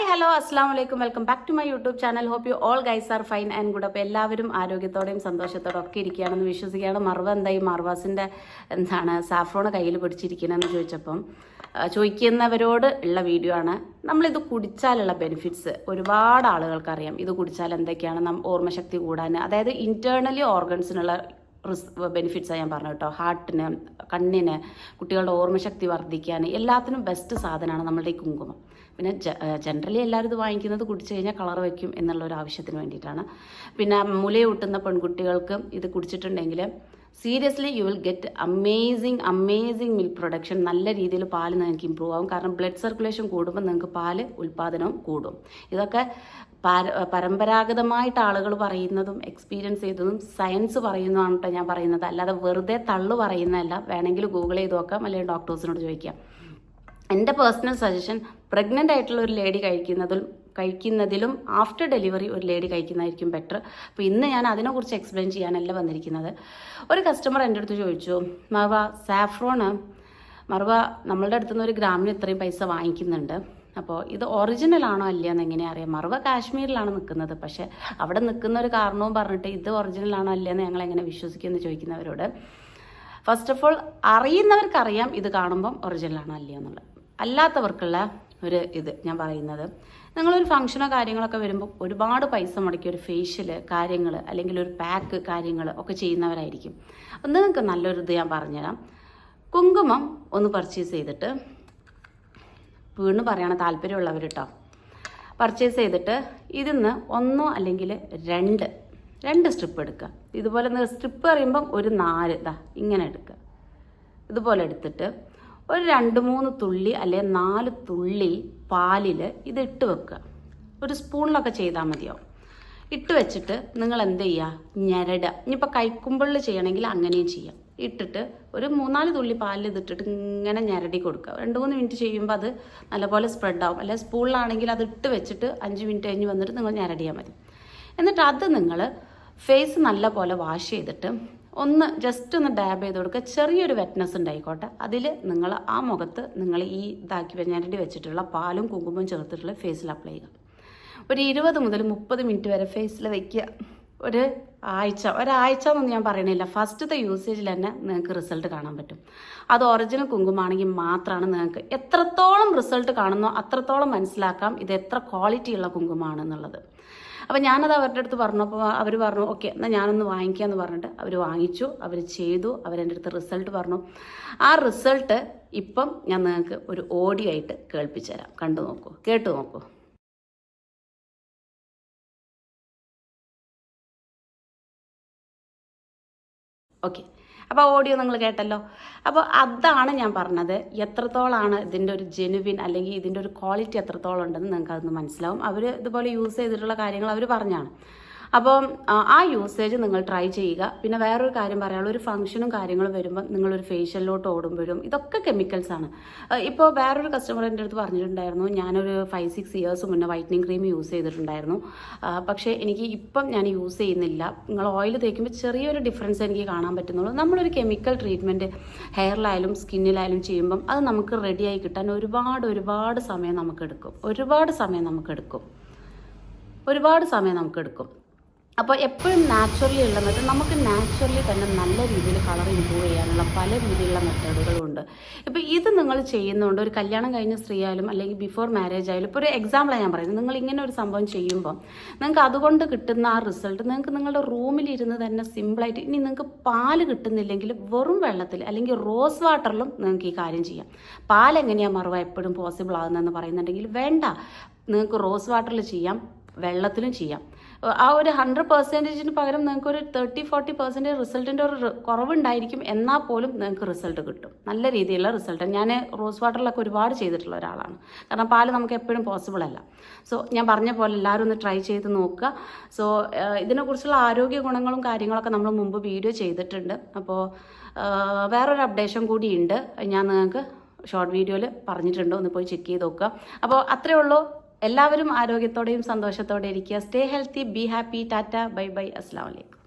Hi hello അസ്സാം വലൈക്കും welcome back to my YouTube channel hope you all guys are fine and good അപ്പോൾ എല്ലാവരും ആരോഗ്യത്തോടെയും സന്തോഷത്തോടെ ഒക്കെ ഇരിക്കുകയാണെന്ന് വിശ്വസിക്കുകയാണ്. മർവ ഈ മർവാസിന്റെ എന്താണ് സാഫ്രോണ് കയ്യിൽ പിടിച്ചിരിക്കണമെന്ന് ചോദിച്ചപ്പം ചോദിക്കുന്നവരോട് ഉള്ള വീഡിയോ ആണ്. നമ്മളിത് കുടിച്ചാലുള്ള ബെനിഫിറ്റ്സ് ഒരുപാട് ആളുകൾക്കറിയാം ഇത് കുടിച്ചാൽ എന്തൊക്കെയാണ്? നം ഓർമ്മശക്തി കൂടാൻ. അതായത് ഇന്റേർണലി ഓർഗൻസിനുള്ള ബെനിഫിറ്റ്സാണ് ഞാൻ പറഞ്ഞു കേട്ടോ. ഹാർട്ടിന് കണ്ണിന് കുട്ടികളുടെ ഓർമ്മശക്തി വർദ്ധിക്കാൻ എല്ലാത്തിനും ബെസ്റ്റ് സാധനമാണ് നമ്മളുടെ ഈ കുങ്കുമം. പിന്നെ ജനറലി എല്ലാവരും ഇത് വാങ്ങിക്കുന്നത് കുടിച്ചു കഴിഞ്ഞാൽ കളർ വയ്ക്കും എന്നുള്ള ഒരു ആവശ്യത്തിന് വേണ്ടിയിട്ടാണ്. പിന്നെ മുലയൂട്ടുന്ന പെൺകുട്ടികൾക്ക് ഇത് കുടിച്ചിട്ടുണ്ടെങ്കിൽ seriously you will get amazing amazing milk production നല്ല രീതിയിൽ പാൽ നിങ്ങൾക്ക് ഇമ്പ്രൂവ് ആവും. കാരണം ബ്ലഡ് സർക്കുലേഷൻ കൂടുമ്പോൾ നിങ്ങൾക്ക് പാൽ ഉൽപ്പാദനവും കൂടും. ഇതൊക്കെ പാര- പരമ്പരാഗതമായിട്ട് ആളുകൾ പറയുന്നതും എക്സ്പീരിയൻസ് ചെയ്തതും സയൻസ് പറയുന്നതാണ് കേട്ടോ ഞാൻ പറയുന്നത്. അല്ലാതെ വെറുതെ തള്ളു പറയുന്നതല്ല. വേണമെങ്കിൽ ഗൂഗിൾ ചെയ്ത് നോക്കാം. അല്ലെങ്കിൽ ഡോക്ടേഴ്സിനോട് ചോദിക്കാം. എന്റെ പേഴ്സണൽ സജഷൻ പ്രഗ്നന്റ് ആയിട്ടുള്ള ഒരു ലേഡി കഴിക്കുന്നതിലും കഴിക്കുന്നതിലും ആഫ്റ്റർ ഡെലിവറി ഒരു ലേഡി കഴിക്കുന്നതായിരിക്കും ബെറ്റർ അപ്പോൾ ഇന്ന് ഞാൻ അതിനെക്കുറിച്ച് എക്സ്പ്ലെയിൻ ചെയ്യാനല്ല വന്നിരിക്കുന്നത്. ഒരു കസ്റ്റമർ എന്റെ അടുത്ത് ചോദിച്ചു മറവ സാഫ്രോണ് മറവ നമ്മളുടെ അടുത്ത് നിന്ന് ഒരു ഗ്രാമിന് ഇത്രയും പൈസ വാങ്ങിക്കുന്നുണ്ട്. അപ്പോൾ ഇത് ഒറിജിനൽ ആണോ അല്ലയെന്ന് എങ്ങനെയാ അറിയാം? മറുവ കാശ്മീരിലാണ് നിൽക്കുന്നത്. പക്ഷേ അവിടെ നിൽക്കുന്ന ഒരു കാരണവും പറഞ്ഞിട്ട് ഇത് ഒറിജിനൽ ആണോ അല്ലയെന്ന് ഞങ്ങൾ എങ്ങനെ വിശ്വസിക്കുമെന്ന് ചോദിക്കുന്നവരോട് ഫസ്റ്റ് ഓഫ് ഓൾ അറിയുന്നവർക്കറിയാം ഇത് കാണുമ്പം ഒറിജിനൽ ആണോ അല്ലയോ എന്നുള്ളത്. അല്ലാത്തവർക്കുള്ള ഒരു ഇത് ഞാൻ പറയുന്നത്. നിങ്ങളൊരു ഫംഗ്ഷനോ കാര്യങ്ങളൊക്കെ വരുമ്പോൾ ഒരുപാട് പൈസ മുടക്കി ഒരു ഫേഷ്യൽ കാര്യങ്ങൾ അല്ലെങ്കിൽ ഒരു പാക്ക് കാര്യങ്ങൾ ഒക്കെ ചെയ്യുന്നവരായിരിക്കും. അപ്പം നിങ്ങൾക്ക് നല്ലൊരു ഇത് ഞാൻ പറഞ്ഞുതരാം. കുങ്കുമം ഒന്ന് പർച്ചേസ് ചെയ്തിട്ട് വീണ് പറയണ താല്പര്യമുള്ളവർ കേട്ടോ പർച്ചേസ് ചെയ്തിട്ട് ഇതിന്ന് ഒന്നോ അല്ലെങ്കിൽ രണ്ട് രണ്ട് സ്ട്രിപ്പ് എടുക്കുക. ഇതുപോലെ സ്ട്രിപ്പ് പറയുമ്പം ഒരു നാല് ഇതാ ഇങ്ങനെ എടുക്കുക. ഇതുപോലെ എടുത്തിട്ട് ഒരു രണ്ട് മൂന്ന് തുള്ളി അല്ലെ നാല് തുള്ളി പാലിൽ ഇത് ഇട്ട് വെക്കുക. ഒരു സ്പൂണിലൊക്കെ ചെയ്താൽ മതിയാവും ഇട്ട് വെച്ചിട്ട് നിങ്ങൾ എന്ത് ചെയ്യുക ഞരടുക ഇനിയിപ്പോൾ കൈക്കുമ്പിളിൽ ചെയ്യണമെങ്കിൽ അങ്ങനെയും ചെയ്യാം. ഇട്ടിട്ട് ഒരു മൂന്നാൽ തുള്ളി പാലിൽ ഇതിട്ടിട്ട് ഇങ്ങനെ ഞരടി കൊടുക്കുക. രണ്ട് മൂന്ന് മിനിറ്റ് ചെയ്യുമ്പോൾ അത് നല്ലപോലെ സ്പ്രെഡ് ആവും. അല്ലെങ്കിൽ സ്പൂണിലാണെങ്കിൽ അത് ഇട്ട് വെച്ചിട്ട് അഞ്ച് മിനിറ്റ് കഴിഞ്ഞ് വന്നിട്ട് നിങ്ങൾ ഞരടിയാൽ മതി. എന്നിട്ട് അത് നിങ്ങൾ ഫേസ് നല്ലപോലെ വാഷ് ചെയ്തിട്ട് ഒന്ന് ജസ്റ്റ് ഒന്ന് ഡാബ് ചെയ്ത് കൊടുക്കുക. ചെറിയൊരു വെറ്റ്നസ് ഉണ്ടായിക്കോട്ടെ. അതിൽ നിങ്ങൾ ആ മുഖത്ത് നിങ്ങൾ ഈ ഇതാക്കി ഞെരടി വെച്ചിട്ടുള്ള പാലും കുങ്കുമവും ചേർത്തിട്ടുള്ള ഫേസിൽ അപ്ലൈ ചെയ്യുക. ഒരു ഇരുപത് മുതൽ മുപ്പത് മിനിറ്റ് വരെ ഫേസിൽ വയ്ക്കുക ഒരു ആഴ്ച. ഒരാഴ്ച എന്നൊന്നും ഞാൻ പറയണില്ല. ഫസ്റ്റത്തെ യൂസേജിൽ തന്നെ നിങ്ങൾക്ക് റിസൾട്ട് കാണാൻ പറ്റും. അത് ഒറിജിനൽ കുങ്കുമാണെങ്കിൽ മാത്രമാണ് നിങ്ങൾക്ക് എത്രത്തോളം റിസൾട്ട് കാണുന്നോ അത്രത്തോളം മനസ്സിലാക്കാം ഇത് എത്ര ക്വാളിറ്റിയുള്ള കുങ്കുമാണെന്നുള്ളത്. അപ്പോൾ ഞാനത് അവരുടെ അടുത്ത് പറഞ്ഞപ്പോൾ അവർ പറഞ്ഞു ഓക്കെ എന്നാൽ ഞാനൊന്ന് വാങ്ങിക്കാമെന്ന് പറഞ്ഞിട്ട് അവർ വാങ്ങിച്ചു അവർ ചെയ്തു അവരെന്റെ അടുത്ത് റിസൾട്ട് പറഞ്ഞു. ആ റിസൾട്ട് ഇപ്പം ഞാൻ നിങ്ങൾക്ക് ഒരു ഓഡിയോ ആയിട്ട് കേൾപ്പിച്ചു തരാം കണ്ടു നോക്കൂ കേട്ടു നോക്കൂ. ഓക്കെ. അപ്പോൾ ഓഡിയോ നിങ്ങൾ കേട്ടല്ലോ. അപ്പോൾ അതാണ് ഞാൻ പറഞ്ഞത്. എത്രത്തോളമാണ് ഇതിന്റെ ഒരു ജെനുവിൻ അല്ലെങ്കിൽ ഇതിന്റെ ഒരു ക്വാളിറ്റി എത്രത്തോളം ഉണ്ടെന്ന് നിങ്ങൾക്ക് അതൊന്ന് മനസ്സിലാവും. അവർ ഇതുപോലെ യൂസ് ചെയ്തിട്ടുള്ള കാര്യങ്ങൾ അവർ പറഞ്ഞാണ്. അപ്പോൾ ആ യൂസേജ് നിങ്ങൾ ട്രൈ ചെയ്യുക. പിന്നെ വേറൊരു കാര്യം പറയാനുള്ള ഒരു ഫംഗ്ഷനും കാര്യങ്ങളും വരുമ്പോൾ നിങ്ങളൊരു ഫേഷ്യലിലോട്ട് ഓടുമ്പോഴും ഇതൊക്കെ കെമിക്കൽസ് ആണ്. ഇപ്പോൾ വേറൊരു കസ്റ്റമർ എന്റെ അടുത്ത് പറഞ്ഞിട്ടുണ്ടായിരുന്നു ഞാനൊരു ഫൈവ് സിക്സ് ഇയേഴ്സ് മുന്നേ വൈറ്റനിങ് ക്രീം യൂസ് ചെയ്തിട്ടുണ്ടായിരുന്നു. പക്ഷേ എനിക്ക് ഇപ്പം ഞാൻ യൂസ് ചെയ്യുന്നില്ല. നിങ്ങൾ ഓയിൽ തേക്കുമ്പോൾ ചെറിയൊരു ഡിഫറൻസ് എനിക്ക് കാണാൻ പറ്റുന്നുള്ളൂ. നമ്മളൊരു കെമിക്കൽ ട്രീറ്റ്മെന്റ് ഹെയറിലായാലും സ്കിന്നിലായാലും ചെയ്യുമ്പം അത് നമുക്ക് റെഡിയായി കിട്ടാൻ ഒരുപാട് ഒരുപാട് സമയം നമുക്കെടുക്കും. ഒരുപാട് സമയം നമുക്കെടുക്കും. ഒരുപാട് സമയം നമുക്കെടുക്കും. അപ്പോൾ എപ്പോഴും നാച്ചുറലി ഉള്ള മെത്തേഡ് നമുക്ക് നാച്ചുറലി തന്നെ നല്ല രീതിയിൽ കളർ ഇമ്പ്രൂവ് ചെയ്യാനുള്ള പല രീതിയിലുള്ള മെത്തേഡുകളുണ്ട് ഇപ്പോൾ ഇത് നിങ്ങൾ ചെയ്യുന്നുണ്ട് ഒരു കല്യാണം കഴിഞ്ഞ സ്ത്രീ ആയാലും അല്ലെങ്കിൽ ബിഫോർ മാരേജ് ആയാലും ഇപ്പോൾ ഒരു എക്സാമ്പിളാണ് ഞാൻ പറയുന്നത്. നിങ്ങൾ ഇങ്ങനെ ഒരു സംഭവം ചെയ്യുമ്പോൾ നിങ്ങൾക്ക് അതുകൊണ്ട് കിട്ടുന്ന ആ റിസൾട്ട് നിങ്ങൾക്ക് നിങ്ങളുടെ റൂമിലിരുന്ന് തന്നെ സിമ്പിളായിട്ട് ഇനി നിങ്ങൾക്ക് പാൽ കിട്ടുന്നില്ലെങ്കിൽ വെറും വെള്ളത്തിൽ അല്ലെങ്കിൽ റോസ് വാട്ടറിലും നിങ്ങൾക്ക് ഈ കാര്യം ചെയ്യാം. പാൽ എങ്ങനെയാണ് മറവ എപ്പോഴും പോസിബിൾ ആകുന്നതെന്ന് പറയുന്നുണ്ടെങ്കിൽ വേണ്ട. നിങ്ങൾക്ക് റോസ് വാട്ടറിൽ ചെയ്യാം. വെള്ളത്തിലും ചെയ്യാം. ആ ഒരു ഹൺഡ്രഡ് പെർസെന്റേജിന് പകരം നിങ്ങൾക്ക് ഒരു തേർട്ടി ഫോർട്ടി പെർസെന്റേജ് റിസൾട്ടിന്റെ ഒരു കുറവുണ്ടായിരിക്കും എന്നാൽ പോലും നിങ്ങൾക്ക് റിസൾട്ട് കിട്ടും. നല്ല രീതിയിലുള്ള റിസൾട്ട് ഞാൻ റോസ് വാട്ടറിലൊക്കെ ഒരുപാട് ചെയ്തിട്ടുള്ള ഒരാളാണ്. കാരണം പാൽ നമുക്ക് എപ്പോഴും പോസിബിൾ അല്ല. സോ ഞാൻ പറഞ്ഞ പോലെ എല്ലാവരും ഒന്ന് ട്രൈ ചെയ്ത് നോക്കുക. സോ ഇതിനെക്കുറിച്ചുള്ള ആരോഗ്യ ഗുണങ്ങളും കാര്യങ്ങളൊക്കെ നമ്മൾ മുമ്പ് വീഡിയോ ചെയ്തിട്ടുണ്ട്. അപ്പോൾ വേറൊരു അപ്ഡേഷൻ കൂടിയുണ്ട് ഞാൻ നിങ്ങൾക്ക് ഷോർട്ട് വീഡിയോയിൽ പറഞ്ഞിട്ടുണ്ട്. ഒന്ന് പോയി ചെക്ക് ചെയ്ത് നോക്കുക. അപ്പോൾ അത്രയേ ഉള്ളൂ. എല്ലാവരും ആരോഗ്യത്തോടെയും സന്തോഷത്തോടെ ഇരിക്കുക. Stay healthy be happy tata bye bye അസ്സാം വലൈക്കും